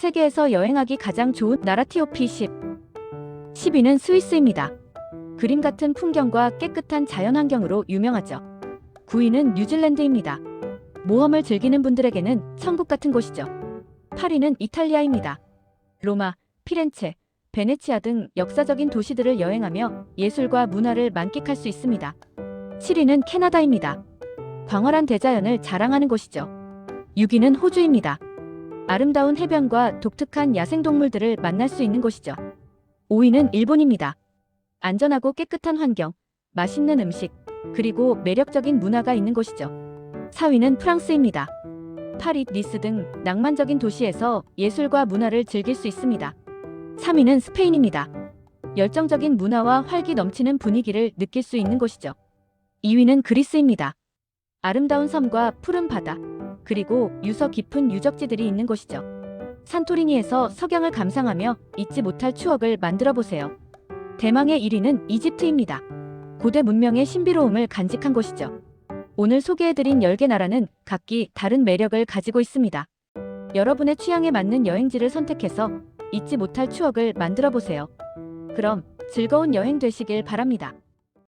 세계에서 여행하기 가장 좋은 나라 TOP 10. 10위는 스위스입니다. 그림 같은 풍경과 깨끗한 자연환경으로 유명하죠. 9위는 뉴질랜드입니다. 모험을 즐기는 분들에게는 천국 같은 곳이죠. 8위는 이탈리아입니다. 로마, 피렌체, 베네치아 등 역사적인 도시들을 여행하며 예술과 문화를 만끽할 수 있습니다. 7위는 캐나다입니다. 광활한 대자연을 자랑하는 곳이죠. 6위는 호주입니다. 아름다운 해변과 독특한 야생동물들을 만날 수 있는 곳이죠. 5위는 일본입니다. 안전하고 깨끗한 환경, 맛있는 음식, 그리고 매력적인 문화가 있는 곳이죠. 4위는 프랑스입니다. 파리, 니스 등 낭만적인 도시에서 예술과 문화를 즐길 수 있습니다. 3위는 스페인입니다. 열정적인 문화와 활기 넘치는 분위기를 느낄 수 있는 곳이죠. 2위는 그리스입니다. 아름다운 섬과 푸른 바다, 그리고 유서 깊은 유적지들이 있는 곳이죠. 산토리니에서 석양을 감상하며 잊지 못할 추억을 만들어 보세요. 대망의 1위는 이집트입니다. 고대 문명의 신비로움을 간직한 곳이죠. 오늘 소개해드린 10개 나라는 각기 다른 매력을 가지고 있습니다. 여러분의 취향에 맞는 여행지를 선택해서 잊지 못할 추억을 만들어 보세요. 그럼 즐거운 여행 되시길 바랍니다.